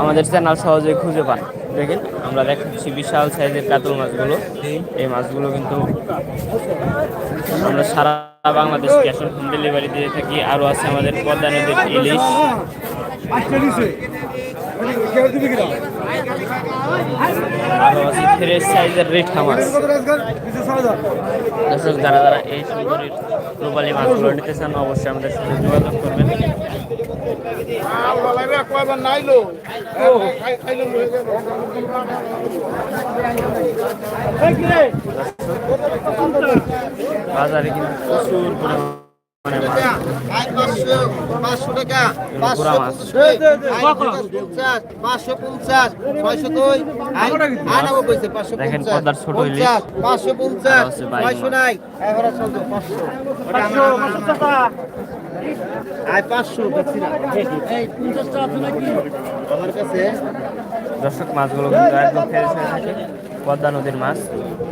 আমাদের চ্যানেল সহজে খুঁজে পান। দেখেন, আমরা দেখাচ্ছি বিশাল সাইজের কাতল মাছগুলো। এই মাছগুলো কিন্তু আমরা সারা Bangladesh cash on home delivery দিয়ে থাকি। আরও আছে আমাদের পদ্মা নদীর ইলিশ। আরও আছে ফ্রেশ সাইজের রেখা মাছ দর্শক যারা যারা এই সুন্দরীর রূপালী মাছগুলো নিতে চান অবশ্যই আমাদের সাথে যোগাযোগ করবেন। বাজারে কিন্তু প্রচুর পরিমাণে পাঁচশো টাকা মাছ। পঞ্চাশ পাঁচশো পঞ্চাশ ছয়শো পাঁচশো পাঁচশো মাছ। নাই পাঁচশো পাঁচশো আয় পাঁচশো দর্শক, মাছগুলো কিন্তু একদম পদ্মা নদীর মাছ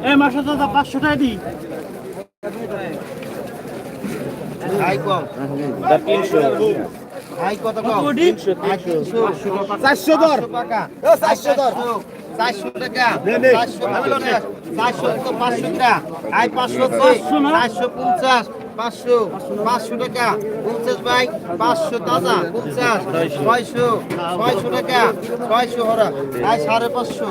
এই দাদা পাঁচশো টাকা দিই তিনশো। চারশো। দর। টাকা চারশো দর। চারশো টাকা। চারশো পঞ্চাশ চারশো পাঁচশো টাকা। আয় পাঁচশো চারশো পঞ্চাশ। পাঁচশো পাঁচশো টাকা। পঞ্চাশ বাই পাঁচশো তাজা পঞ্চাশ ছয়শো ছয়শো টাকা ছয়শো হরা। আয় সাড়ে পাঁচশো।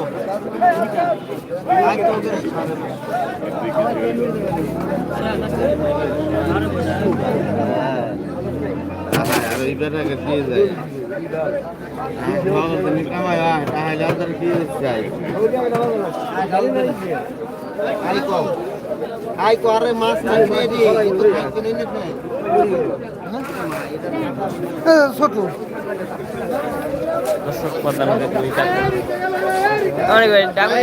দিয়ে যায় আমাদের কি চাই? আই করে মাছ না খেয়ে দি। নিতে ছোট। দর্শক পদ্মা নদীর দুই অনেক ভাই ডাকুন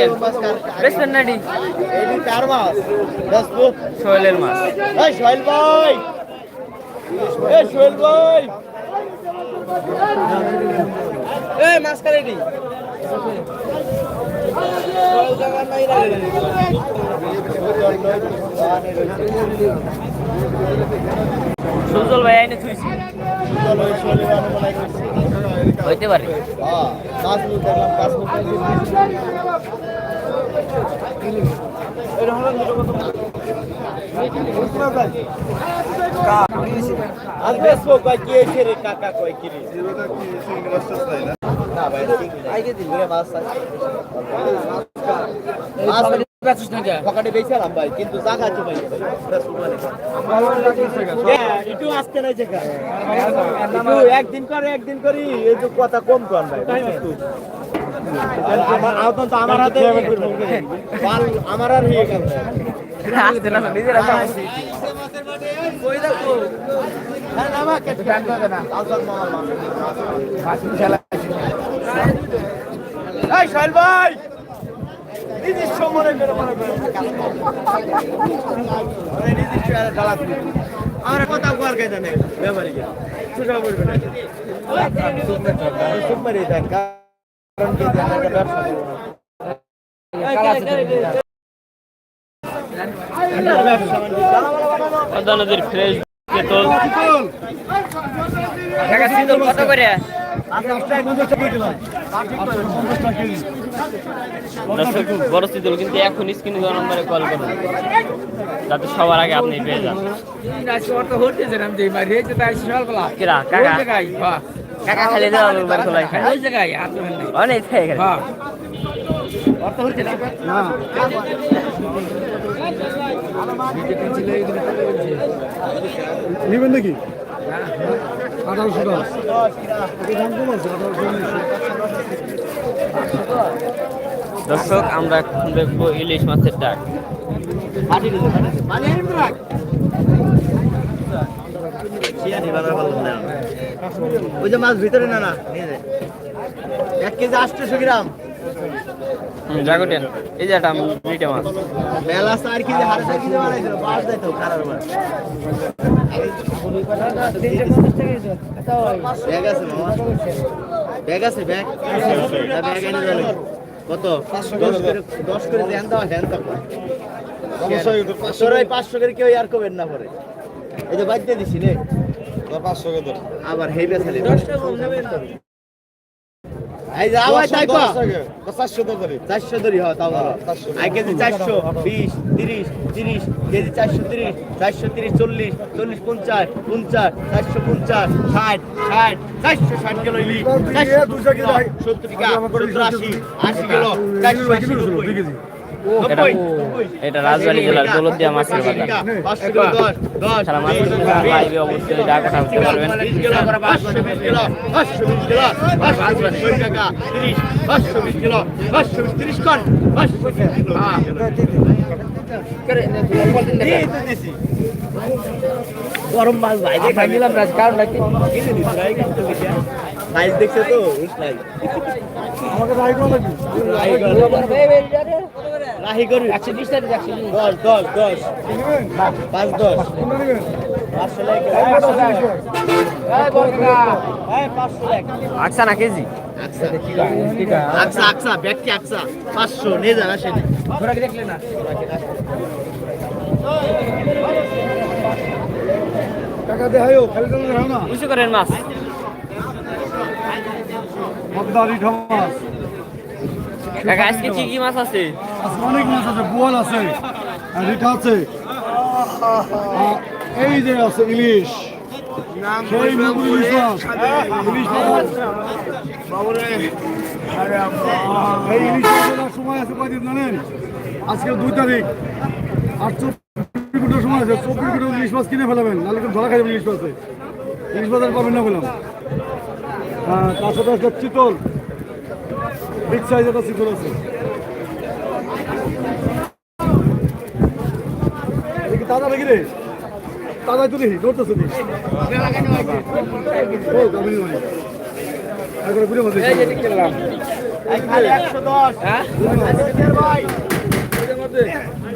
বেসবেন নাডি? এই চার মাছ। দশ ফুট। সোহেলের মাছ। এই সোহেল ভাই। এই সোহেল ভাই। এই মাছ কারে দি সুজল ভাই আইনে থুইছি। হইতে পারে। কাকা কয় কি রে? না ভাই আইগে দিন মাছ একটু একদিন করে একদিন করি এই কথা কম কর ভাই আমার আওতান তো আমার হাতে আমার আর হয়ে গেল। হ্যাঁ ভাই! নিজস্ব মনে করে মনে করে আমরা কথা কর কে জানে ব্যাপারে সুযোগ করবে না দেন কারণ কি একটা ব্যবসা নদীর ফ্রেশ কত করে দর্শক, বড় কিন্তু এখন স্ক্রিনে দেওয়া নম্বরে কল করুন যাতে সবার আগে আপনি পেয়ে যান। নেবেন নাকি? আঠারোশো দর্শক আমরা এখন দেখব ইলিশ মাছের ডাক। ওই যে মাছ ভিতরে না না এক কেজি আটশোশো গ্রাম। জাগটেন। এই যে একটা মিটে মাছ। মেলা দেয় মাছ। ব্যাগ আছে মামা ব্যাগ? আছে ব্যাগ ব্যাগ এনে দেন কত? দশ করে দশ করে দেন দাও হ্যান তো পাঁচশো পাঁচশো করে কেউ আর কবেন না পরে। এই যে বাদ দিয়ে দিছি রে। পাঁচশো আবার হেই বেসালে এই যে আওয়াজ তাই কো চারশো দর ধরে ধরি হয় তাও ভালো আই কেজি চারশো বিশ তিরিশ তিরিশ কেজি চারশো তিরিশ চারশো তিরিশ চল্লিশ চল্লিশ পঞ্চাশ পঞ্চাশ চারশো পঞ্চাশ ষাট ষাট চারশো ষাট কিলো ইলি আশি আশি কিলো চারশো আশি নব্বই এটা এটা রাজবাড়ি জেলার দৌলতদিয়া মাছের বাজার সারা মাছ লাইভে অবশ্যই পারবেন। গরম মাছ ভাই দেখা দিলাম না কারণ নাকি সাইজ দেখছে তো আমাকে লাগবে রাহি করবি একশো বিশ টাকা একশো দশ দশ দশ। পাঁচ দশ। আকসা না কেজি? আকসা। আকসা ব্যাগটি আকসা। পাঁচশো নিয়ে যান আসেনি। টাকা দেখাইও খালি তো না। করেন মাছ। কাকা আজকে কি কি মাছ আছে? আজকে অনেক মাছ আছে, বোয়াল আছে, আর আছে এই যে আছে ইলিশ। সময় আছে আজকে দুই তারিখ। চব্বিশ ঘণ্টার সময় আছে। চব্বিশ ঘণ্টা ইলিশ মাছ কিনে ফেলাবেন, নাহলে ধরা খাই ইলিশ মাছে। ইলিশ মাছ আর পাবেন না বললাম। হ্যাঁ তার সাথে চিতল। বিগ সাইজ একটা চিতল আছে। দাদা নাকি রে? দাদা তো দেখি দৌড়তেছে দেখি ও গামিনী মানে একবার মধ্যে এই যে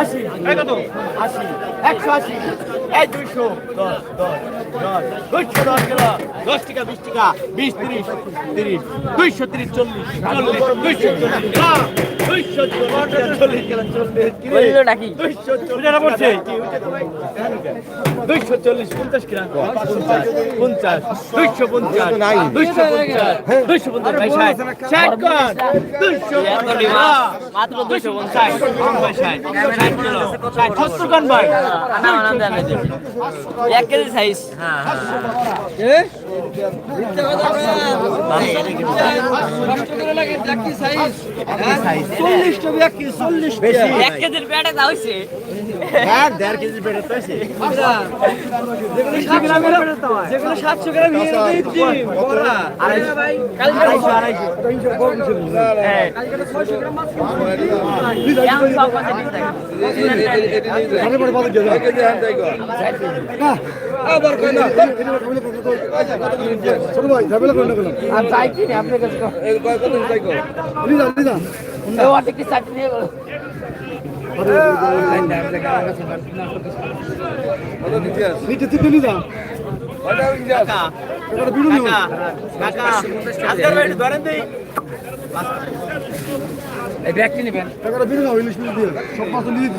আশি কত? আশি একশো আশি এই দুইশো। দশ দশ দশ দুইশো দশ গেল। দশ টাকা বিশ টাকা বিশ তিরিশ তিরিশ দুইশো তিরিশ চল্লিশ চল্লিশ দুইশো চল্লিশ দুইশো চল্লিশ? দুইশো দুইশো পঞ্চাশ কিনা? পঞ্চাশ পঞ্চাশ দুইশো পঞ্চাশ দুইশো পঞ্চাশ দুইশো পঞ্চাশ দুইশো মাত্র দুশো পঞ্চাশ। ভাই। এক কেজি সাইজ। হ্যাঁ বেড়ে তো আছে আড়াইশো আড়াইশো দিয়ে না? আবার কই না ছোট ভাই ঝামেলা করে না গেলাম আর যাই কি আপনার কাছে লিদা লিদা ও অর্ধেক কি নিয়ে গেল? নিচে ভাই ধরেন দেই এই ব্যাগটি নেবেন। একটা বিড়ু নাও ইলিশ দিয়ে। সব মাছ নিয়ে গো